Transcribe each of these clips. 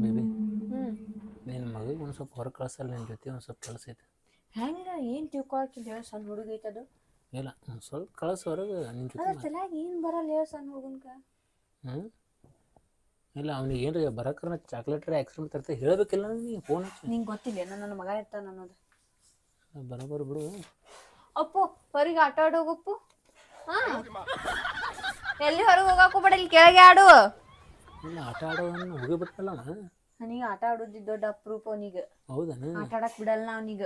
Baby ನಿನ್ನ ಮಗಳಿಗೆ ಒಂದು ಸ್ವಲ್ಪ ಹೊರಗೆ ಕಳ್ಸಲ್ಲ ನಿನ್ನ ಜೊತೆ ಒಂದು ಸ್ವಲ್ಪ ಕೆಲಸ ಐತೆ. ಏನು ಏನ್ ತಿಳ್ಕೊಳಕಿಲ್ಲ ಹೇಳ ಸಣ್ಣ ಹುಡುಗ ಐತದು ಇಲ್ಲ ಒಂದು ಸ್ವಲ್ಪ ಕಳ್ಸ ಹೊರಗೆ ನಿನ್ನ ಜೊತೆ ತಲ್ಯಾಗ ಏನ್ ಬರಲ್ಲ ಹೇಳ ಸಣ್ಣ ಹುಡುಗನ್ಕ? ಹ್ಞೂ ಇಲ್ಲ ಅವ್ನಿಗೆ ಏನ್ರಿ ಬರಕ್ರ ಚಾಕ್ಲೇಟ್ ರೀ ಐಸ್ ಕ್ರೀಮ್ ತರ್ತೆ ಹೇಳಬೇಕಿಲ್ಲ ನೀನು ಫೋನ್ ಹಚ್ಚಿ. ನಿಂಗ್ ಗೊತ್ತಿಲ್ಲ ಏನೋ ನನ್ನ ಮಗ ಇರ್ತಾನ ಅನ್ನೋದು. ಬರೋಬ್ಬರು ಬಿಡು. ಅಪ್ಪು ಹೊರಗೆ ಆಟ ಆಡೋಗಪ್ಪು. ಹಾ. ಎಲ್ಲಿ ಹೊರಗೆ ಹೋಗಕ್ಕೂ ಬೇಡ ಇಲ್ಲಿ ಕೆಳಗೆ ಆಡು. ಇಲ್ಲ ಆಟ ಆಡೋದನ್ನು ಹೋಗಿಬಿಟ್ನಲ್ಲ ಅವ ನನಗೆ ಆಟ ಆಡೋದು ದೊಡ್ಡ ಅಪರೂಪ ಅವನಿಗೆ. ಹೌದನ? ಆಟ ಆಡಕ್ ಬಿಡಲ್ಲ ಅವನಿಗ.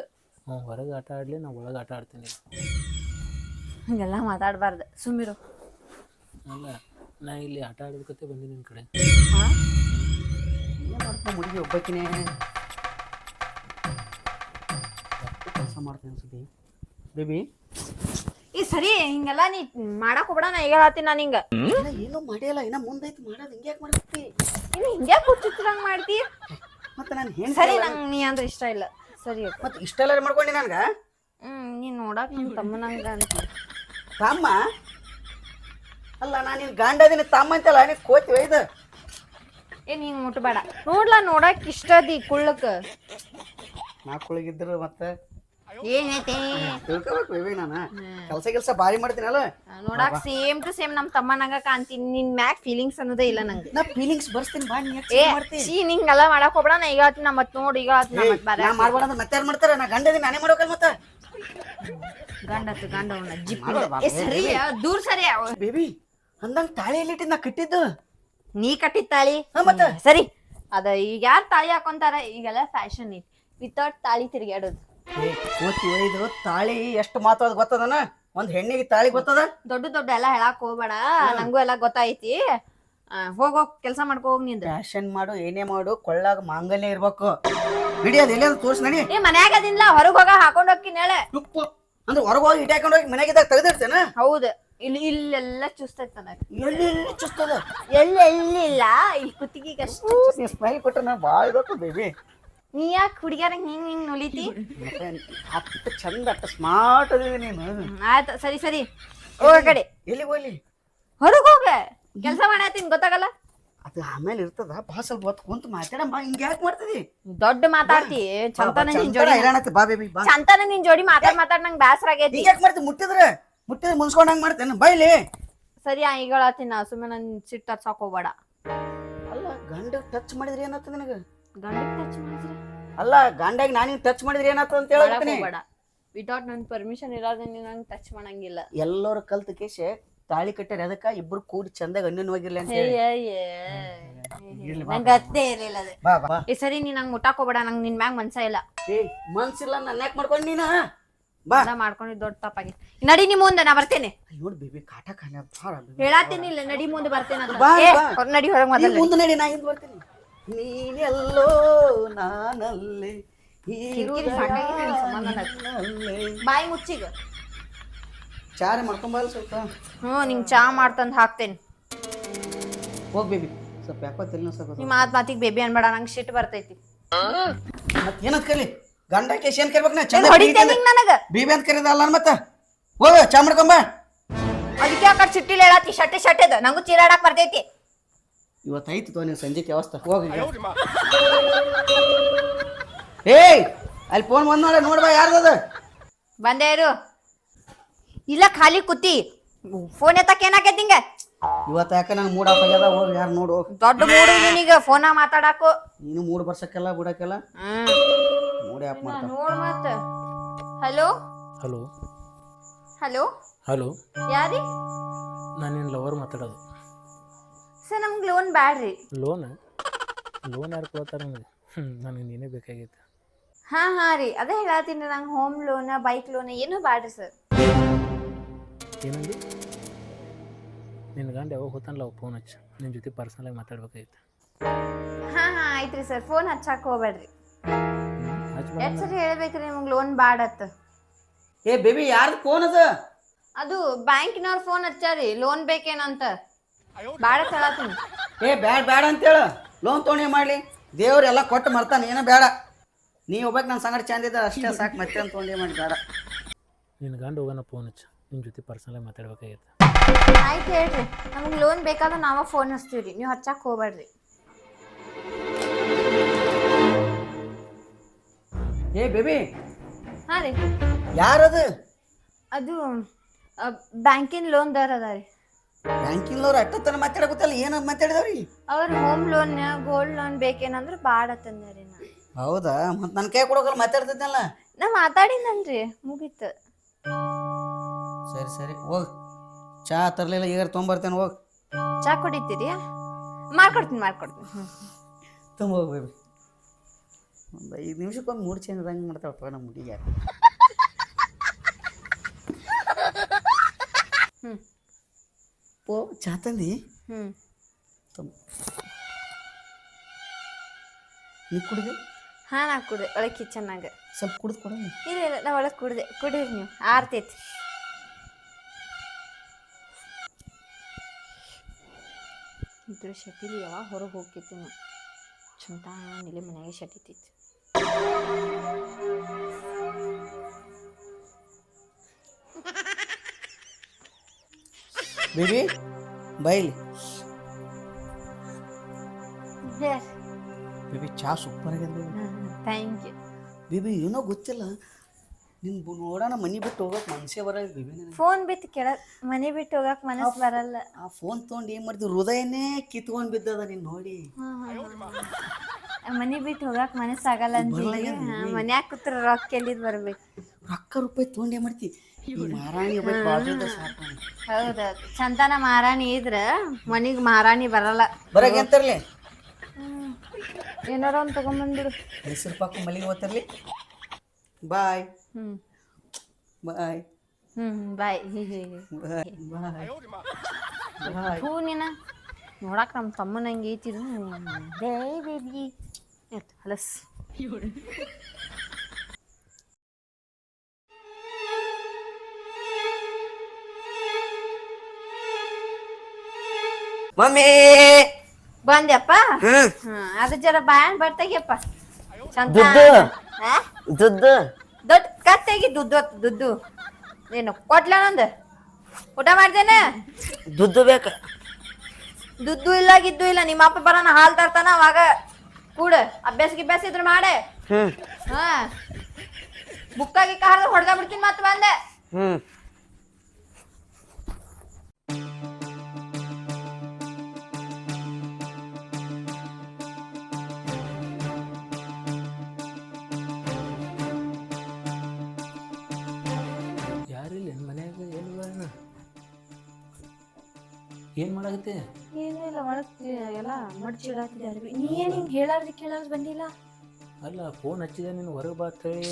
ಅವ್ನು ಹೊರಗೆ ಆಟ ಆಡಲಿ ನಾ ಒಳಗೆ ಆಟ ಆಡ್ತೀನಿ. ಹಂಗೆಲ್ಲ ಮಾತಾಡಬಾರ್ದು. ಸುಮ್ಮಿರು. ಅಲ್ಲ ನಾ ಇಲ್ಲಿ ಆಟ ಆಡೋದಕ್ಕೆ ಬಂದಿ ನಿನ್ನ ಕಡೆ. ಹಾ? ಏನು ಮಾಡ್ತಾ ಹುಡುಗಿ ಒಬ್ಬಕ್ಕಿನೇ ಕೆಲಸ ಮಾಡ್ತೀನಿ ಅನ್ಸುತ್ತೆ. ಬೇಬಿ? ಈ ಸರಿ ಹಿಂಗೆಲ್ಲ ನೀ ಮಾಡಕ್ ಹೋಗ್ಬೇಡ ನಾ ಈಗ ಹೇಳ್ತೀನಿ ನಾನು ಹಿಂಗ. ಏನು ಮಾಡಿಯಲ್ಲ ಇನ್ನ ಮುಂದೈತಿ ಮಾಡೋದು ಹಿಂಗ್ಯಾಕ್ ಯಾಕೆ ಮಾಡ್ತಿ ಇನ್ನು ಹಿಂಗೆ ಕೂತಿರಂಗ್ ಮಾಡ್ತಿ? ಮತ್ತೆ ನಾನು ಹೆಂಗೆ ಸರಿ ನಂಗೆ ನೀ ಅಂದ್ರೆ ಇಷ್ಟ ಇಲ್ಲ. ಸರಿ ಮತ್ತೆ ಇಷ್ಟೆಲ್ಲ ಮಾಡ್ಕೊಂಡಿ ನನ್ಗ? ಹ್ಮ್ ನೀನ್ ನೋಡಕ್ ನಿಮ್ ತಮ್ಮನಂಗ ಅಂತ. ತಮ್ಮ? ಅಲ್ಲ ನಾನು ನಿನ್ನ ಗಂಡದಿನ ತಮ್ಮ ಅಂತಲ್ಲ ನೀ ಕೋತಿ ಒಯ್ದು. ಏ ಹಿಂಗ್ ಮುಟ್ಬೇಡ. ನೋಡ್ಲಾ ನೋಡಕ್ ಇಷ್ಟ ಅದಿ ನಾ ಕುಳ್ಗಿದ್ರು ಮತ್ತೆ ಏನೈತಿ ತಿಳ್ಕೊಬೇಕು ಬೇಬಿ ನಾನು ಕೆಲಸ ಕೆಲಸ ಭಾರಿ ಮಾಡ್ತೀನಲ್ಲ? ನೋಡಕ್ ಸೇಮ್ ಟು ಸೇಮ್ ನಮ್ ತಮ್ಮನಂಗ ಕಾಣ್ತೀನಿ. ನಿನ್ ಮ್ಯಾಕ್ ಫೀಲಿಂಗ್ಸ್ ಅನ್ನೋದೇ ಇಲ್ಲ ನಂಗೆ. ನಾ ಫೀಲಿಂಗ್ಸ್ ಬರ್ಸ್ತೀನಿ ಬಾ ನೀ ಏ ಮಾಡ್ತಿ ಸಿ ನಿಂಗೆಲ್ಲ ಮಾಡಕ್ ಹೋಗ್ಬೇಡ ನಾ ಈಗ ಹೇಳ್ತೀನಿ ನಾ ಮತ್ ನೋಡ್ ಈಗ ನಾ ಮತ್ ಬೇರೆ ನಾ ಮಾಡ್ಬೇಡ ಅಂದ್ರೆ ಮತ್ತೆ ಯಾರು ಮಾಡ್ತಾರೆ? ನಾ ಗಂಡದಿನ ನಾನೇ ಮಾಡ್ಬೇಕಲ್ಲ ಮತ್ತೆ? ಗಂಡತ್ತು ಗಂಡ ಅವನ ಜಿಪ್ ಮಾಡೋದು ಏ ಸರಿ ದೂರ ಸರಿ. ಬೇಬಿ ಅಂದಂಗ ನಾ ಕಟ್ಟಿದ್ದು? ನೀ ಕಟ್ಟಿದ್ ತಾಳಿ? ಹಾ, ಮತ್ತೆ? ಸರಿ. ಅದ ಈಗ ಯಾರ್ ತಾಳಿ ಹಾಕೊಂತಾರ? ಈಗೆಲ್ಲ ಫ್ಯಾಷನ್ ಐತಿ. ವಿತೌಟ್ ತಾಳಿ ತಿರ್ಗ್ಯಾಡೋದು. ಕೋತಿ ಒಯ್ದು ತಾಳಿ ಎಷ್ಟು ಮಾತಾಡೋದು ಗೊತ್ತದನ ಒಂದ್ ಹೆಣ್ಣಿಗೆ ತಾಳಿ ಗೊತ್ತದ? ದೊಡ್ಡ ದೊಡ್ಡ ಎಲ್ಲ ಹೇಳಕ್ ಹೋಗ್ಬೇಡ ನಂಗೂ ಎಲ್ಲ ಗೊತ್ತಾಯ್ತಿ. ಹೋಗೋ ಕೆಲಸ ಕೆಲ್ಸ ಮಾಡ್ಕೊ ಹೋಗ್ನಿಂದ ಫ್ಯಾಷನ್ ಮಾಡು ಏನೇ ಮಾಡು ಕೊಳ್ಳಾಗ ಮಾಂಗಲ್ಯ ಇರ್ಬೇಕು. ಬಿಡಿ ಅದ ಎಲ್ಲೇನು ತೋರ್ಸ್ ನಡಿ. ಏ ಮನ್ಯಾಗ ಅದಿಲ್ಲ ಹೊರಗ್ ಹೋಗ ಹಾಕೊಂಡ್ ಹೋಗ್ತೀನಿ ಹೇಳ. ಉಪ್ಪು ಅಂದ್ರೆ ಹೊರಗೆ ಹೋಗಿ ಇಟ್ಟು ಹಾಕೊಂಡು ಹೋಗಿ ಮನೆಗಿದ್ದಾಗ ತೆಗೆದಿರ್ತೇನ ಹೌದು ಇಲ್ಲಿ ಇಲ್ಲೆಲ್ಲ ಚುಸ್ತೈತ್ ನನಗ. ಎಲ್ಲಿ ಎಲ್ಲಿ ಚುಸ್ತದ? ಎಲ್ಲಿ ಇಲ್ಲ ಈ ಕುತ್ತಿಗೆಗೆ ಅಷ್ಟು ನೀ ಸ್ಮೈಲ್ ಕೊಟ್ಟ ನಾ ಭಾಳ ಬೇಬಿ ನೀ ಯಾಕೆ ಹುಡುಗ್ಯಾರಂಗ್ ಹಿಂಗ್ ಹಿಂಗ್ ನುಲಿತಿ? ಮತ್ತೆ ಅಷ್ಟು ಚಂದ ಅಷ್ಟು ಸ್ಮಾರ್ಟ್ ಅದಿದೆ ನೀನು. ಆಯ್ತು ಸರಿ ಸರಿ. ಹೋಗ ಕಡೆ. ಎಲ್ಲಿ ಹೋಗ್ಲಿ? ಹೊರಗೆ ಹೋಗ. ಕೆಲಸ ಮಾಡತ್ತೀನಿ ಗೊತ್ತಾಗಲ್ಲ? ಅದು ಆಮೇಲೆ ಇರ್ತದ. ಬಾ ಸ್ವಲ್ಪ ಹೊತ್ತು ಕುಂತು ಮಾತಾಡಮ್ಮ ಹಿಂಗೆ ಯಾಕೆ ಮಾಡ್ತಿದಿ? ದೊಡ್ಡ ಮಾತಾಡ್ತಿ. ಚಂತನ ನಿನ್ ಜೋಡಿ ಹೈರಾಣತ್ತೆ ಬಾ ಬೇಬಿ ಬಾ ಚಂತನ ನಿನ್ ಜೋಡಿ ಮಾತಾಡ್ ಮಾತಾಡ್ ನಂಗೆ ಬ್ಯಾಸರ ಆಗೈತಿ. ಹಿಂಗೆ ಯಾಕೆ ಮಾಡ್ತಿ? ಮುಟ್ಟಿದ್ರೆ ಮುಟ್ಟಿದ್ರೆ ಮುನ್ಸ್ಕೊಂಡ್ ಹಂಗೆ ಮಾಡ್ತೇನೆ ಬೈಲಿ ಸರಿ ಆ ಈಗ ಹೇಳತ್ತೀನಿ ನಾ ಸುಮ್ಮನೆ ನನ್ ಸಿಟ್ಟು ಹೋಗ್ಬೇಡ. ಅಲ್ಲ ಗಂಡ ಟಚ್ ಮಾಡಿದ್ರೆ ಏನಾಗ್ತದೆ ನಿನಗೆ? ಗಂಡಗ್ ಟಚ್ ಮಾಡಿದ್ರೆ? ಅಲ್ಲ ಗಂಡಗ್ ನಾನು ಟಚ್ ಮಾಡಿದ್ರೆ ಏನ ಅಂತ ಹೇಳ್ತೀನಿ ಹೋಗ್ಬೇಡ ವಿತೌಟ್ ನನ್ ಪರ್ಮಿಷನ್ ಇರೋದ್ರೆ ನೀನ್ ನಂಗ್ ಟಚ್ ಮಾಡಂಗಿಲ್ಲ. ಎಲ್ಲರೂ ಕಲ್ತ ಕೇಶೆ ತಾಳಿ ಕಟ್ಟಾರ ಅದಕ್ಕ ಇಬ್ರು ಕೂಡಿ ಚಂದಾಗ ಅನ್ಯೋನ್ವಾಗಿರ್ಲಿ ಅಂತ ಹೇಳಿ. ನಂಗ್ ಇರ್ಲಿಲ್ಲ ಅದು. ಬಾ ಬಾ ಈ ಸರಿ ನೀನು ನಂಗೆ ಮುಟ್ಟಾಕೋಬೇಡ ನಂಗ್ ನಿನ್ ಮ್ಯಾಗ ಮನ್ಸ ಇಲ್ಲ. ಏ ಮನ್ಸಿಲ್ಲ ನನ್ನ ಯಾಕೆ ಮಾಡ್ಕೊಂಡ್ ನೀನ? ಬಾ. ಮಾಡ್ಕೊಂಡಿದ್ ದೊಡ್ಡ ತಪ್ಪಾಗಿ ನಡಿ ನಿಮ್ಮ ಮುಂದೆ ನಾ ಬರ್ತೇನೆ. ನೋಡಿ ಬೇಬಿ ಕಾಟ ಭಾಳ ಹೇಳತ್ತೀನಿ ಇಲ್ಲ ನಡಿ ಮುಂದೆ ಬರ್ತೇನೆ ನಡಿ ಹೊರಗೆ ಮುಂದೆ ನಡಿ ನಾ ಹಿಂದೆ ಬರ್ತೀನಿ. ನೀನೆಲ್ಲೋ ನಾನಲ್ಲಿ. ಬಾಯಿ ಮುಚ್ಚಿಗ. ಚಾರ ಮಾಡ್ಕೊಂಬಲ್ಲ ಸ್ವಲ್ಪ. ಹ್ಞೂ ನಿಂಗ್ ಚಾ ಮಾಡ್ತಂದ್ ಹಾಕ್ತೇನೆ. ಹೋಗ್ ಬೇಬಿ ಸ್ವಲ್ಪ ಯಾಕೋ ತಲೆನೋ ಸ್ವಲ್ಪ. ನಿಮ್ಮ ಮಾತ್ ಮಾತಿಗೆ ಬೇಬಿ ಅನ್ಬೇಡ ನಂಗ್ ಶಿಟ್ ಬರ್ತೈತಿ. ಮತ್ತೆ ಏನಂತ ಕಲಿ ಗಂಡ ಕೇಶ್ ಏನ್ ಕರಿಬೇಕು ನಾ? ಚಂದ ಹೊಡಿತೇನೆ ನನಗೆ? ಬೇಬಿ ಅಂತ ಅಂತ ಕರೀದಲ್ಲ ಮತ್ತ? ಹೋಗ ಚಾ ಮಾಡ್ಕೊಂಬ ಅದಕ್ಕೆ ಆ ಕಡೆ ಹೇಳತ್ತಿ ಶಟ್ಟೆ ಶಟ್ಟೆದ. ನಂಗೂ ಚೀರಾಡಕ್ ಬರ್ತೈತಿ. ಇವತ್ತೈತಿ ತೋ ನೀನು ಸಂಜೆಗೆ ವ್ಯವಸ್ಥೆ ಹೋಗಿ ಏಯ್ ಅಲ್ಲಿ ಫೋನ್ ಬಂದ್ ನೋಡ ನೋಡ್ಬಾ ಯಾರ್ದದ ಬಂದೇ ಇರು. ಇಲ್ಲ ಖಾಲಿ ಕುತ್ತಿ ಫೋನ್ ಎತ್ತಕ್ಕೆ ಏನಾಕೈತಿ ಹಿಂಗ ಇವತ್ತು ಯಾಕೆ ನಂಗೆ ಮೂಡ್ ಆಫ್ ಆಗ್ಯದ? ಹೋಗಿ ಯಾರು ನೋಡು. ಹೋಗ್. ದೊಡ್ಡ ಮೂಡು ನೀನೀಗ ಫೋನ ಮಾತಾಡಾಕು. ನೀನು ಮೂಡ್ ಬರ್ಸಕ್ಕೆಲ್ಲ ಬಿಡಕ್ಕೆಲ್ಲ? ಹ್ಮ್. ಮೂಡ್ ಆಫ್ ಮಾಡ್ತಾವ ನೋಡ್ ಮತ್ತ. ಹಲೋ ಹಲೋ ಹಲೋ ಹಲೋ ಯಾರಿ? ನಾನು ನಿನ್ನ ಲವರ್ ಮಾತಾಡೋದು. ಸರ್ ನಮ್ಗೆ ಲೋನ್ ಬ್ಯಾಡ್ರಿ. ಲೋನ್ ಲೋನ್ ಯಾರು ಕೊಡ್ತಾರೆ ನನಗೆ ನೀನೇ ಬೇಕಾಗಿತ್ತು ಹಾ ಹಾ ರೀ. ಅದೇ ಹೇಳತ್ತೀನಿ ನಂಗೆ ಹೋಮ್ ಲೋನ್ ಬೈಕ್ ಲೋನ್ ಏನು ಬ್ಯಾಡ್ರಿ ಸರ್. ಏನಂದಿ ನಿನ್ನ ಗಂಡ ಯಾವಾಗ ಹೋತಾನಲ್ಲ ಫೋನ್ ಹಚ್ಚ. ನಿನ್ನ ಜೊತೆ ಪರ್ಸನಲಾಗಿ ಮಾತಾಡ್ಬೇಕಾಗಿತ್ತು ಹಾ ಹಾ ಆಯ್ತ್ರಿ ಸರ್. ಫೋನ್ ಹಚ್ಚಾಕ್ ಹೋಗ್ಬೇಡ್ರಿ. ಎಷ್ಟು ಸರಿ ಹೇಳ್ಬೇಕ್ರಿ ನಿಮ್ಗೆ ಲೋನ್ ಬ್ಯಾಡತ್. ಏ ಬೇಬಿ ಯಾರ್ದು ಫೋನ್ ಅದ? ಅದು ಬ್ಯಾಂಕಿನವ್ರ ಫೋನ್ ಹಚ್ಚಾರಿ ಲೋನ್ ಬೇಕೇನಂತ. ಬ್ಯಾಡ ಹೇಳತ್ತೀನಿ ಏ ಬ್ಯಾಡ ಬ್ಯಾಡ ಅಂತೇಳು. ಲೋನ್ ತೊಗೊಂಡು ಮಾಡ್ಲಿ? ದೇವ್ರು ಎಲ್ಲ ಕೊಟ್ಟು ಮರ್ತಾನೆ ಏನೋ ಬೇಡ ನೀ ಹೋಗ್ಬೇಕು ನನ್ನ ಸಂಗಡ ಚಂದ ಇದ್ದ ಅಷ್ಟೇ ಸಾಕು ಮತ್ತೆ ಅಂತ ತೊಗೊಂಡು ಮಾಡಿ ಬೇಡ ನಿನ್ನ ಗಂಡ ಹೋಗೋಣ ಫೋನ್ ಹಚ್ಚ. ನಿಮ್ಮ ಜೊತೆ ಪರ್ಸನಲಾಗಿ ಮಾತಾಡ್ಬೇಕಾಗಿತ್ತು. ಆಯ್ತು ಹೇಳ್ರಿ. ನಮಗೆ ಲೋನ್ ಬೇಕಾದ್ರೆ ನಾವ ಫೋನ್ ಹಚ್ತೀವಿ ರೀ ನೀವು ಹಚ್ಚಕ್ಕೆ ಹೋಗ್ಬೇಡ್ರಿ ಏ ಬೇಬಿ. ಹಾಂ ರೀ. ಯಾರದು? ಅದು ಬ್ಯಾಂಕಿನ ಲೋನ್ ಅದ ರೀ ಬ್ಯಾಂಕಿನವ್ರು ಅಟ್ಟತನ ಮಾತಾಡಕತ್ತಲ್ಲ ಏನ ಮಾತಾಡಿದವ್ರಿ? ಅವ್ರ ಹೋಮ್ ಲೋನ್ ಗೋಲ್ಡ್ ಲೋನ್ ಬೇಕೇನಂದ್ರೆ ಬಾಡ ತಂದ್ರಿ ನಾ. ಹೌದಾ? ಮತ್ತೆ ನನ್ನ ಕೈ ಕೊಡೋಕಲ್ಲ ಮಾತಾಡ್ತಿದ್ದಲ್ಲ ನಾ ಮಾತಾಡಿನನ್ರಿ ಮುಗೀತು. ಸರಿ ಸರಿ ಹೋಗ್. ಚಾ ತರ್ಲಿಲ್ಲ ಈಗ ತೊಗೊಂಬರ್ತೇನೆ ಹೋಗ್. ಚಾ ಕುಡಿತೀರಿ? ಮಾಡ್ಕೊಡ್ತೀನಿ ಮಾಡ್ಕೊಡ್ತೀನಿ. ತುಂಬ ಹೋಗ್ ಬೇಬಿ. ಒಂದು ಐದು ನಿಮಿಷಕ್ಕೊಂದು ಮೂರು ಚೇಂಜ್ ಹಂಗೆ ಮಾಡ್ತಾಳಪ್ಪ ನಮ್ಮ ಹುಡುಗಿ ಹ್ಞೂ ಓ ಚಾ ತಂದಿ ಹ್ಞೂ ತುಂಬ ನೀ ಕುಡಿದೆ ಹಾಂ ನಾ ಕುಡ್ದೆ. ಒಳಗೆ ಕಿಚನ್ನಾಗ ಸ್ವಲ್ಪ ಕುಡಿದು ಕೊಡ. ಇಲ್ಲ ಇಲ್ಲ ನಾ ಒಳಗೆ ಕುಡಿದೆ. ಕುಡೀರಿ ನೀವು. ಆರ್ತೈತಿ. ಇದ್ರ ಶಟಿಲಿ ಯಾವಾಗ ಹೊರಗೆ ಹೋಗ್ತಿತ್ತು ನಾವು ಚಂತ ನಿಲೆ ಮನೆಯಾಗೆ ಶಟಿತೈತಿ ಬೇಬಿ ಬೈಲಿ. ಬೇಬಿ ಚಾ ಸೂಪರ್ ಆಗಿದೆ ಥ್ಯಾಂಕ್ ಯು ಬೇಬಿ ಏನೋ ಗೊತ್ತಿಲ್ಲ. ನಿನ್ ನೋಡೋಣ ಮನೆ ಬಿಟ್ಟು ಹೋಗಕ್ ಮನ್ಸೇ ಬರಲ್ಲ ಬೇಬಿ ಫೋನ್ ಬಿತ್ತು ಕೆಳ ಮನೆ ಬಿಟ್ಟು ಹೋಗಕ್ಕೆ ಮನಸ್ಸು ಬರಲ್ಲ. ಆ ಫೋನ್ ತೊಗೊಂಡು ಏನ್ ಮಾಡ್ತೀವಿ ಹೃದಯನೇ ಕಿತ್ಕೊಂಡ್ ಬಿದ್ದದ ನೀನ್ ನೋಡಿ. ಮನೆ ಬಿಟ್ಟು ಹೋಗಕ್ಕೆ ಮನಸ್ಸಾಗಲ್ಲ ಅಂತ ಮನ್ಯಾಗ ಕೂತ್ರ ರೊಕ್ಕ ಎಲ್ಲಿದ್ ಬರ್ಬೇಕು? ರೊಕ್ಕ ರೂಪಾಯಿ ತೊಗೊಂಡು ಏನ್ ಮಾಡ್ತಿ? ಸಾಕು. ಹೌದೌದು ಚಂತನ ಮಾರಾಣಿ ಇದ್ರ ಮನಿಗ್ ಮಹಾರಾಣಿ ಬರಲ್ಲ. ಬರಾಗ ಎಂತರ್ಲಿ? ಏನಾರ ಒಂದು ತಗೊಂಬಂದ್ಬಿಡು. ಮೈಸೂರು ಪಾಕು ಮಲ್ಲಿಗೆ ಓತರ್ಲಿ ಬಾಯ್. ಹ್ಮ್. ಬಾಯ್. ಹ್ಮ್ ಬಾಯ್. ಬಾಯ್. ಬಾಯ್. ಹ್ಞೂ ಹೂ ನೀನ. ನೋಡಕ್ ನಮ್ಮ ತಮ್ಮನ ಹಂಗೆ ಐತಿರು ಬೇ ಬೇಬಿ ಹಲಸ್. ಮಮ್ಮಿ! ಬಂದ್ಯಪ್ಪ? ಹ್ಮ್. ಹ್ಮ್ ಅದು ಜರ ಬಾಯನ್ ಬರ್ತಾಗ್ಯಪ್ಪ ಚಂದ. ದುಡ್ಡು? ಹಾ? ದುಡ್ಡು? ದೊಡ್ಡ ಕತ್ತೆಗಿ ದುಡ್ಡು ಹೊತ್ತು ದುಡ್ಡು. ಏನು ಕೊಟ್ಲ ನಂದು? ಊಟ ಮಾಡ್ದೇನೆ? ದುಡ್ಡು ಬೇಕ. ದುಡ್ಡು ಇಲ್ಲ ಗಿದ್ದು ಇಲ್ಲ. ನಿಮ್ಮ ಅಪ್ಪ ಬರೋಣ ಹಾಲ್ ತರ್ತಾನ ಅವಾಗ ಕೂಡ. ಅಭ್ಯಾಸ ಗಿಭ್ಯಾಸ ಇದ್ರ ಮಾಡೆ. ಹ್ಮ್. ಹಾ. ಬುಕ್ಕಾಗಿ ಕಾರ್ ಹೊಡೆದ ಬಿಡ್ತೀನಿ ಮತ್ತೆ ಬಂದೆ. ಹ್ಮ್. ಏನು ಮಾಡಾಕತ್ತೆ? ಏನಿಲ್ಲ ಒಳಗ್ ಎಲ್ಲ ಮಡ್ಚಿಡಾತಿದ್ದೆ ಅರ್ಬಿ ನೀ ಏನ್ ಹಿಂಗೆ ಹೇಳಾರ್ದು ಕೇಳಾರ್ದು ಬಂದಿಲ್ಲ? ಅಲ್ಲ ಫೋನ್ ಹಚ್ಚಿದೆ ನೀನು ಹೊರಗೆ ಬಾ ಅಂತೇಳಿ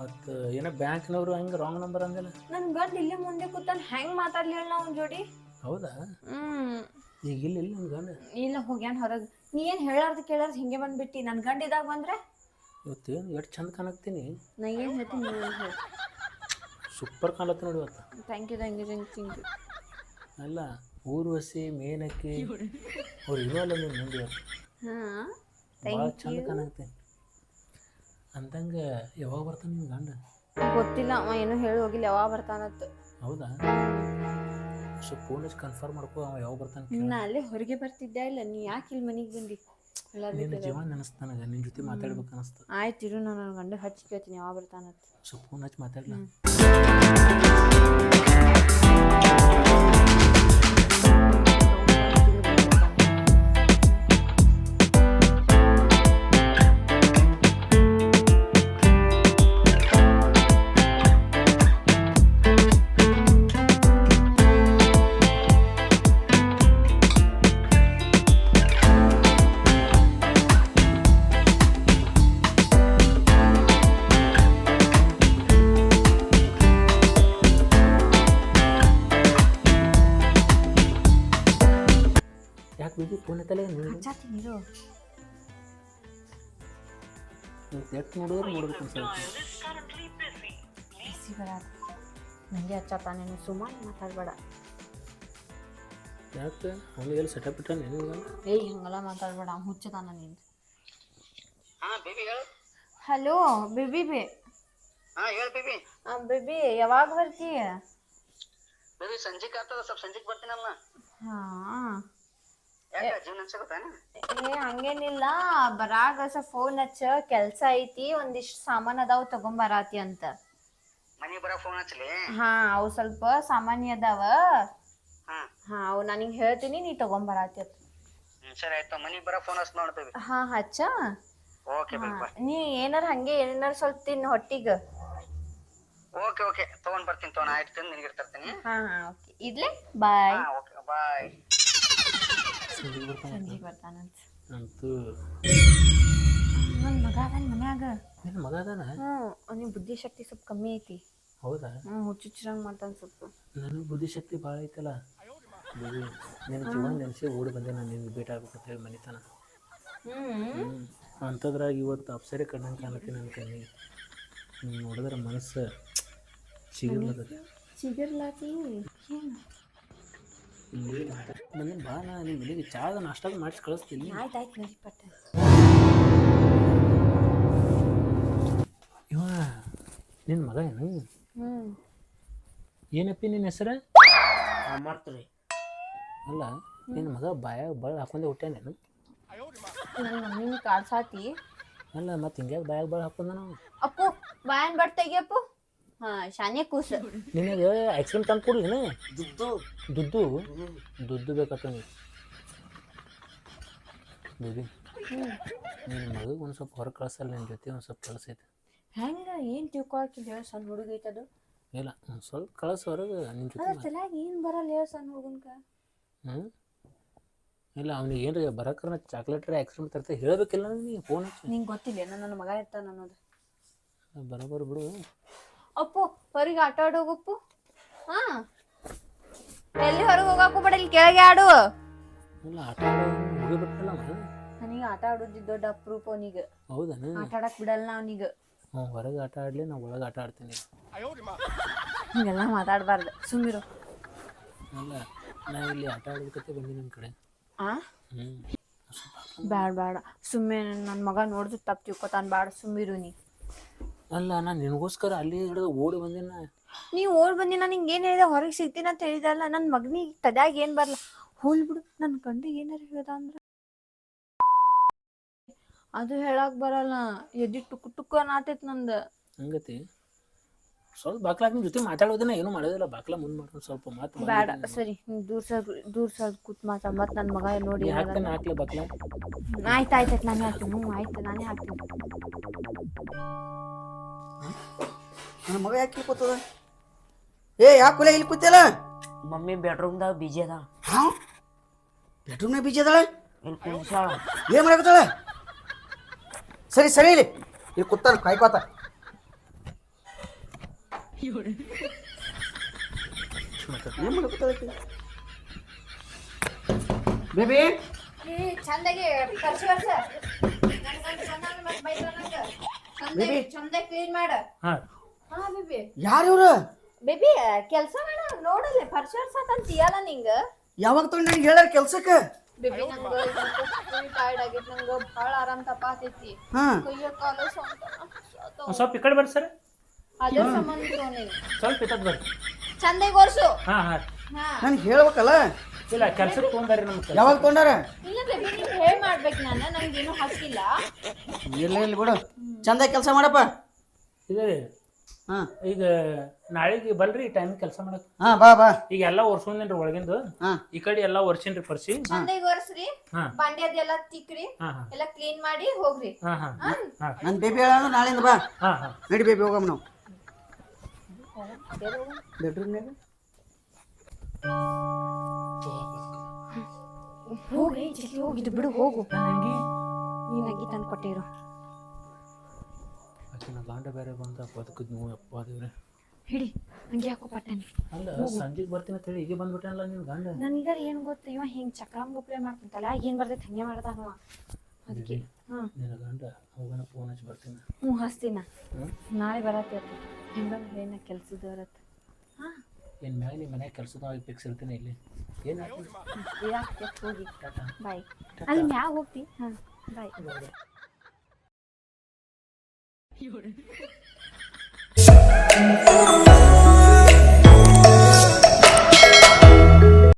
ಮತ್ತು ಏನೋ ಬ್ಯಾಂಕ್ನವರು ಹಂಗೆ ರಾಂಗ್ ನಂಬರ್ ಅಂದಲ್ಲ? ನನ್ನ ಗಂಡ ಇಲ್ಲೇ ಮುಂದೆ ಕೂತಾನ ಹೆಂಗ್ ಮಾತಾಡ್ಲಿ ಹೇಳ ಅವ್ನ ಜೋಡಿ ಹೌದಾ? ಹ್ಮ್. ಈಗ ಇಲ್ಲ ಇಲ್ಲ ನನ್ನ ಗಂಡ? ಇಲ್ಲ ಹೋಗ್ಯಾನ ಹೊರಗ್. ನೀ ಏನ್ ಹೇಳಾರ್ದು ಕೇಳಾರ್ದು ಹಿಂಗೆ ಬಂದ್ಬಿಟ್ಟಿ? ನನ್ನ ಗಂಡ ಇದಾಗ ಬಂದ್ರೆ? ಇವತ್ತೇನು ಎಷ್ಟು ಚಂದ ಕಾಣಕ್ತೀನಿ ನಾ ಏನು ಹೇಳ್ತೀನಿ ಸೂಪರ್ ಕಾಣತ್ತೆ ನೋಡಿ ಇವತ್ತು. Thank you thank you thank you ಅಲ್ಲ ಊರ್ವಶಿ ಮೇನಕ್ಕೆ ಅವ್ರು ಇರೋಲ್ಲ ಅಲ್ಲ ನೀನು ಮುಂದೆ ಭಾಳ ಚಂದ ಕಾಣತ್ತೆ ಅಂದಂಗೆ ಯಾವಾಗ ಬರ್ತಾನೆ ನಿಮ್ಮ ಗಂಡ? ಗೊತ್ತಿಲ್ಲ ಅವ ಏನು ಹೇಳಿ ಹೋಗಿಲ್ಲ ಯಾವಾಗ ಬರ್ತಾನತ್ತ ಹೌದಾ? ಸೊ ಫೋನ್ ಹಚ್ಚಿ ಕನ್ಫರ್ಮ್ ಮಾಡ್ಕೋ ಅವ ಯಾವಾಗ ಬರ್ತಾನೆ ನಾ ಅಲ್ಲೇ ಹೊರಗೆ ಬರ್ತಿದ್ದೆ ಇಲ್ಲ? ನೀ ಯಾಕೆ ಇಲ್ಲಿ ಮನೆಗೆ ಬಂದಿ? ನಿನ್ನ. ಜೀವನ ನೆನಸ್ತು ನನಗೆ ನಿನ್ನ ಜೊತೆ ಮಾತಾಡ್ಬೇಕು ಅನಿಸ್ತು. ಆಯ್ತು ಇರು ನಾನು ನನ್ನ ಗಂಡ ಹಚ್ಚಿ ಕೇಳ್ತೀನಿ ಯಾವಾಗ ಬರ್ತಾನೆ ಸೊ ಫೋನ್ ಹಚ್ಚಿ ಮಾತಾಡ್ಲ? ಫೋನ್ ಎತ್ತಲ್ಲ ನೀವು ಹಚ್ಚಾತೀನಿ ಇರು. ಎಷ್ಟು ನೋಡಿದ್ರೆ ನೋಡ್ಬೇಕು ಅನ್ಸುತ್ತೆ. ಬಿಸಿ ನನಗೆ ಹಚ್ಚಾತ ನೀನು ಸುಮ್ಮನೆ ಮಾತಾಡಬೇಡ. ಯಾಕೆ? ಅವ್ನಿಗೆ ಎಲ್ಲಿ ಸೆಟಪ್ ಇಟ್ಟ ನಿನಗೆ ಏಯ್ ಹಂಗೆಲ್ಲ ಮಾತಾಡಬೇಡ ಹುಚ್ಚದಾನ ನೀನು. ಹಾ ಬೇಬಿ ಹೇಳು. ಹಲೋ ಬೇಬಿ ಬೇ. ಬೇಬಿ. ಬೇಬಿ ಯಾವಾಗ ಬರ್ತೀಯ ಬೇಬಿ ಸಂಜೆಗೆ ಆಗ್ತದ ಸ್ವಲ್ಪ ಸಂಜೆಗೆ ಬರ್ತೀನಲ್ಲ. ಹಾ. ಏ ಹಂಗೇನಿಲ್ಲ. ಬರಾಗ ಫೋನ್ ಹಚ್ಚ. ಕೆಲ್ಸ ಐತಿ. ಒಂದಿಷ್ಟ್ ಸಾಮಾನ್ ಅದಾವ ತಗೊಂಬರಾತಿ ಅಂತ. ಮನಿ ಬರ ಫೋನ್ ಹಚ್ಚಲಿ? ಹಾ ಅವು ಸ್ವಲ್ಪ ಸಾಮಾನ್ಯ ಅದಾವ. ಹಾ. ಹಾ ಅವು ನನಗೆ ಹೇಳ್ತೀನಿ ನೀ ತಗೊಂಬರಾತಿ ಅಂತ. ಸರಿ ಆಯ್ತು. ಮನಿ ಬರ ಫೋನ್ ಹಚ್ಚ ನೋಡ್ತೇವಿ. ಹಾ ಹಚ್ಚ. ಓಕೆ ನೀ ಏನಾರ ಹಂಗೆ ಏನಾರ ಸ್ವಲ್ಪ ತಿನ್ ಹೊಟ್ಟಿಗ. Okay okay. ತಗೊಂಡ್ ಬರ್ತೀನಿ ತಗೊಂಡ್ ಆಯ್ತು ತಿಂದು ನಿನಗೆ ತರ್ತೀನಿ. ಹಾ ಹಾ ಓಕೆ. ಇಡ್ಲೆ? ಬಾಯ್. ಹಾ ಓಕೆ ಬಾಯ್. ಸಂಜೆಗೆ ಬರ್ತಾನೆ ಸಂಜೆಗೆ ಬರ್ತಾನಂತ. ಅಂತೂ ನನ್ನ ಮಗ ಅದನ್ ಮನ್ಯಾಗ. ನಿನ್ನ ಮಗ ಅದಾನ? ಹ್ಞೂ ಅವ್ನಿಗೆ ಬುದ್ಧಿಶಕ್ತಿ ಸ್ವಲ್ಪ ಕಮ್ಮಿ ಐತಿ. ಹೌದಾ? ಮುಚ್ಚು ಹುಚ್ಚುಚ್ಚರಂಗ್ ಮಾಡ್ತಾನೆ ಸ್ವಲ್ಪ. ನನಗೆ ಬುದ್ಧಿಶಕ್ತಿ ಭಾಳ ಐತಲ್ಲ. ಬೇಬಿ ನಿನ್ನ ಜೀವನ ನೆನೆಸಿ ಓಡಿ ಬಂದೆ ನಾನು ನಿನ್ಗೆ ಭೇಟಿ ಆಗ್ಬೇಕು ಅಂತ ಹೇಳಿ ಮನಿತನ ಹ್ಞೂ ಅಂಥದ್ರಾಗ ಇವತ್ತು ಅಪ್ಸರೆ ಕಣ್ಣಂಗೆ ಕಾಣತ್ತೀನಿ ನನ್ನ ಕಣ್ಣಿಗೆ ನೀನು ನೋಡಿದ್ರೆ ಮನಸ್ಸು ಚಿಗಿರ್ಲದ ಚಿಗಿರ್ಲಾತಿ ಏನು? ಇಲ್ಲಿ ಬಂದಿನ ಬಾ ನಾ ನಿಮ್ಮ ಮನೆಗೆ ಚಾದ ನಾಷ್ಟಾಗ ಮಾಡಿಸಿ ಕಳಿಸ್ತೀನಿ. ಆಯ್ತು ಆಯ್ತು ನಡಿ ಪಟ್ಟ. ಇವ ನಿನ್ನ ಮಗ ಏನು? ಹ್ಮ್. ಏನಪ್ಪಿ ನಿನ್ನ ಹೆಸರು? ಮಾಡ್ತೀರಿ ಅಲ್ಲ ನಿನ್ನ ಮಗ ಬಾಯಾಗ ಬಳ ಹಾಕೊಂಡೆ ಹುಟ್ಟ್ಯಾನೇನು ನಿನ್ನ ಮಮ್ಮಿನ ಕಾಡ್ಸಾತಿ ಅಲ್ಲ ಮತ್ತೆ ಹಿಂಗ್ಯಾಗ ಬಾಯಾಗ ಬಳ ಹಾಕೊಂಡ ನಾವು ಅಪ್ಪು ಬಾಯನ್ ಬಟ್ ತೆಗಿಯಪ್ಪು ಹಾ ಶಾನೆ ಕೂಸ. ನಿನಗೆ ಐಸ್ ಕ್ರೀಮ್ ತಂದು ಏನು ದುಡ್ಡು? ದುಡ್ಡು? ದುಡ್ಡು ಬೇಕತ್ತ ನೀವು ಬೇಬಿ ನಿನ್ನ ಮಗಗೆ ಒಂದು ಸ್ವಲ್ಪ ಹೊರಗೆ ಕಳ್ಸಲ್ಲ ನಿನ್ನ ಜೊತೆ ಒಂದು ಸ್ವಲ್ಪ ಕಳ್ಸೈತೆ ಹೆಂಗೆ ಏನು ತಿಳ್ಕೊಳಕಿಲ್ಲ ಹೇಳ ಸಣ್ಣ ಹುಡುಗ ಐತದು ಇಲ್ಲ ಒಂದು ಸ್ವಲ್ಪ ಕಳ್ಸ ಹೊರಗೆ ನಿನ್ನ ಜೊತೆ ಅದ್ರ ತಲ್ಯಾಗ ಏನ್ ಬರಲ್ಲ ಹೇಳ ಸಣ್ಣ ಹುಡುಗನ್ಕ? ಹ್ಞೂ ಇಲ್ಲ ಅವ್ನಿಗೆ ಏನು ಬರಕ್ರ ಚಾಕ್ಲೇಟ್ ರೀ ಐಸ್ ಕ್ರೀಮ್ ತರ್ತೆ ಹೇಳಬೇಕಿಲ್ಲ ನೀ ಫೋನ್ ನಿಂಗೆ ಗೊತ್ತಿಲ್ಲ ನನ್ನ ಮಗ ಇರ್ತಾನ ಅನ್ನೋದು. ಬರೋಬ್ಬರ ಬಿಡು. ಅಪ್ಪು ಹೊರಗೆ ಆಟ ಆಡೋಗಪ್ಪು ಹಾ. ಎಲ್ಲಿ ಹೊರಗೆ ಹೋಗಾಕು ಬೇಡ ಇಲ್ಲಿ ಕೆಳಗೆ ಆಡು. ಇಲ್ಲ ಆಟ ಮುಗಿಬಿಟ್ಟಲ್ಲ ನನಗೆ ಆಟ ಆಡೋದು ದೊಡ್ಡ ಅಪ್ರೂಪ ಅವನಿಗೆ. ಹೌದನ? ಆಟ ಆಡಕ್ ಬಿಡಲ್ಲ ನಾ ಅವನಿಗೆ. ಅವ್ನು ಹೊರಗೆ ಆಟ ಆಡ್ಲಿ ನಾ ಒಳಗೆ ಆಟ ಆಡ್ತೀನಿ. ಹಿಂಗೆಲ್ಲ ಮಾತಾಡಬಾರ್ದು. ಸುಮ್ಮಿರು ಅಲ್ಲ ನಾ ಇಲ್ಲಿ ಆಟ ಆಡೋದಕ್ಕೆ ಬಂದಿ ನಿಮ್ಮ ಕಡೆ. ಆ? ಹ್ಞೂ ಬ್ಯಾಡ ಬ್ಯಾಡ. ಸುಮ್ಮನೆ ನನ್ನ ಮಗ ನೋಡಿದ್ರೆ ತಪ್ಪು ತಿಳ್ಕೊತಾನೆ ಬ್ಯಾಡ. ಸುಮ್ಮಿರು ನೀ. ಅಲ್ಲ ನಾನು ನಿನಗೋಸ್ಕರ ಅಲ್ಲಿ ಹಿಡಿದು ಓಡಿ ಬಂದಿನ. ನೀವು ಓಡ್ ಬಂದಿ ನಾನು ಹಿಂಗೆ ಏನು ಹೇಳಿದೆ? ಹೊರಗೆ ಸಿಗ್ತೀನಿ ಅಂತ ಹೇಳಿದಲ್ಲ ನನ್ನ ಮಗನಿಗೆ ತದ್ಯಾಗ ಏನು ಬರಲ್ಲ ಹೋಲ್ ಬಿಡು ನನ್ನ ಗಂಡ ಏನಾರು ಹೇಳ್ದ ಅಂದ್ರೆ. ಅದು ಹೇಳಕ್ ಬರಲ್ಲ ಎದಿ ಟುಕ್ ಟುಕ್ ಅನ್ನಾತೈತ್ ನಂದು. ಹಂಗತಿ? ಸ್ವಲ್ಪ ಬಾಕ್ಲಾಗ ನಿಮ್ಮ ಜೊತೆ ಮಾತಾಡೋದನ್ನ ಏನೂ ಮಾಡೋದಿಲ್ಲ. ಬಾಕ್ಲ ಮುಂದೆ ಮಾಡ್ಕೊಂಡು ಸ್ವಲ್ಪ ಮಾತು ಬೇಡ ಸರಿ ನೀವ್ ದೂರ ಸರ್ ದೂರ ಸರ್ ಕೂತ್ ಮಾತಾಡ ಮತ್ತೆ ನನ್ನ ಮಗ ನೋಡಿ ನೀ ಹಾಕ್ತಾನೆ ಹಾಕ್ಲಿ ಬಾಕ್ಲ. ಆಯ್ತು ಆಯ್ತು ಆಯ್ತು ನಾನೇ ಹಾಕ್ತೀನಿ ಹ್ಞೂ ಆಯ್ತು ನಾನೇ ಹಾಕ್ತೀನಿ. ನನ್ನ ಮಗ ಯಾಕೆ ಇಲ್ಲಿ ಕೂತದ? ಏ ಯಾಕೆ ಕುಲೆ ಇಲ್ಲಿ ಕೂತಿಯಲ್ಲ? ಮಮ್ಮಿ ಬೆಡ್ರೂಮ್ದಾಗ ಬಿಜಿ ಅದ ಹಾ? ಬೆಡ್ರೂಮ್ನಾಗ ಬೀಜ ಅದಾಳ? ಇಲ್ಲಿ ಕುಂಸಾಳ ಏನ್ ಮಾಡಕತ್ತಾಳ ಸರಿ ಸರಿ ಇಲ್ಲಿ. ಇಲ್ಲಿ ಕೂತಾನ ಕಾಯ್ಕೋತ ಏನ್ ಮಾಡಕತ್ತಾಳ ಆಕಿ? ಬೇಬಿ? ಚಂದಾಗಿ ಖರ್ಚು ವರ್ಷ ಬೇಬಿ. ಚಂದಾಗಿ ಕ್ಲೀನ್ ಮಾಡ. ಹಾಂ. ಹಾ ಬೇಬಿ. ಯಾರು ಇವ್ರು? ಬೇಬಿ ಕೆಲಸ ಮಾಡ ನೋಡಲ್ಲ ಪರ್ಸ್ ಅಂತ ಇಯಲ್ಲ ನಿಂಗ? ಯಾವಾಗ ತೊಗೊಂಡು ನನಗೆ ಹೇಳ್ಯಾರ ಕೆಲ್ಸಕ್ಕೆ? ಬೇಬಿ ನಂಗ ಟೈರ್ಡ್ ಆಗೈತಿ ನಂಗ ಭಾಳ ಆರಾಮ್ ತಪಾತೈತಿ ಹಾ. ಕೈಯ ಕಾಲ ಸ್ವಲ್ಪ ಈ ಕಡೆ ಬರ್ರಿ ಸರ್. ಅದ್ರ ಸಂಬಂಧ ತೊಗೊಂಡಿನಿ ಸ್ವಲ್ಪ ಇತ್ತದ ಬರ್ರಿ. ಚಂದಾಗಿ ಒರ್ಸು. ಹಾಂ ಹಾಂ. ಹಾ. ನನಗೆ ಹೇಳ್ಬೇಕಲ್ಲ? ಇಲ್ಲ ಕೆಲ್ಸಕ್ಕೆ ತೊಗೊಂಡ್ರಿ ನಮ್ಮ ಯಾವಾಗ ತೊಗೊಂಡಾರ? ಇಲ್ಲ ಬೇಬಿ ನೀವ್ ಹೇಳ್ ಮಾಡ್ಬೇಕು ನಾನು ನಂಗೇನು ಹಾಕಿಲ್ಲ ಇಲ್ಲ ಇಲ್ಲ ಬಿಡು. ಚಂದ ಕೆಲಸ ಮಾಡಪ್ಪ. ಇದು ಹಾ. ಈಗ ನಾಳೆಗೆ ಬಲ್ರಿ ಟೈಮ್ ಕೆಲಸ ಮಾಡಕ್. ಹಾ ಬಾ ಬಾ. ಈಗ ಎಲ್ಲ ಒರ್ಸೊಂದೇನ್ರಿ ಒಳಗಿಂದು. ಹಾ. ಈ ಕಡೆ ಎಲ್ಲ ಒರ್ಸಿನ್ರಿ ಪರ್ಸಿ. ಚಂದಾಗಿ ಒರ್ಸ್ರಿ. ಹಾ. ಬಾಂಡಿ ಅದೆಲ್ಲ ತಿಕ್ರಿ. ಹಾಂ ಹಾಂ. ಎಲ್ಲ ಕ್ಲೀನ್ ಮಾಡಿ ಹೋಗ್ರಿ. ಹಾಂ ಹಾಂ. ಹಾಂ. ನನ್ನ ಬೇಬಿ ಹೇಳ ನಾಳೆಯಿಂದ ಬಾ. ಹಾಂ ಹಾಂ. ನಡಿ ಬೇಬಿ ಹೋಗಮ್ಮ ನಾವು. ಬೆಡ್ರೂಮ್ನಾಗ ಹೋಗಿ ಜಲ್ದಿ ಹೋಗಿದ್ದು ಬಿಡು ಹೋಗು ನೀನ್ ಅಗ್ಗಿ ತಂದು ಕೊಟ್ಟಿರು ಆಕಿನ ಗಂಡ ಬೇರೆ ಬಂದ ಬದುಕಿದ್ ನೀವು ಅಪ್ಪ ದೇವ್ರೆ ಹಿಡಿ ಹಂಗೆ ಯಾಕೋ ಪಟ್ಟನೆ? ಅಲ್ಲ ಸಂಜೆಗೆ ಬರ್ತೀನಿ ಅಂತ ಹೇಳಿ ಈಗ ಬಂದ್ಬಿಟ್ಟನಲ್ಲ ನಿನ್ ಗಂಡ? ನನಗರ ಏನು ಗೊತ್ತ ಇವ ಹಿಂಗೆ ಚಕ್ರಂಗುಪ್ಲೆ ಮಾಡ್ಕೊಂತಲ್ಲ ಏನು ಬರ್ತೈತೆ ಹಂಗೆ ಮಾಡ್ದಾನವ. ಅದಕ್ಕೆ. ಹಾಂ. ನಿನ್ನ ಗಂಡ ಹೋಗೋಣ ಫೋನ್ ಹಚ್ಚಿ ಬರ್ತೀನಿ. ಹ್ಞೂ ಹಸ್ತಿನ ಹ್ಮ್? ನಾಳೆ ಬರತ್ತೆ ಅದು. ಹೆಂಗ ಏನ ಕೆಲ್ಸದವ್ರತ್ತ ಹಾಂ. ಏನು ಮ್ಯಾಗ ನಿಮ್ಮ ಮನ್ಯಾಗ ಕೆಲಸದವಾಗಿ ಫಿಕ್ಸ್ ಇರ್ತೀನಿ ಇಲ್ಲಿ. ಏನು ಯಾಕೆ ಹೋಗಿ. ಬಾಯ್ ಅಲ್ಲಿ ಮ್ಯಾಗ ಹೋಗ್ತಿ. ಹಾಂ. ಬಾಯ್ ಟಾಟಾ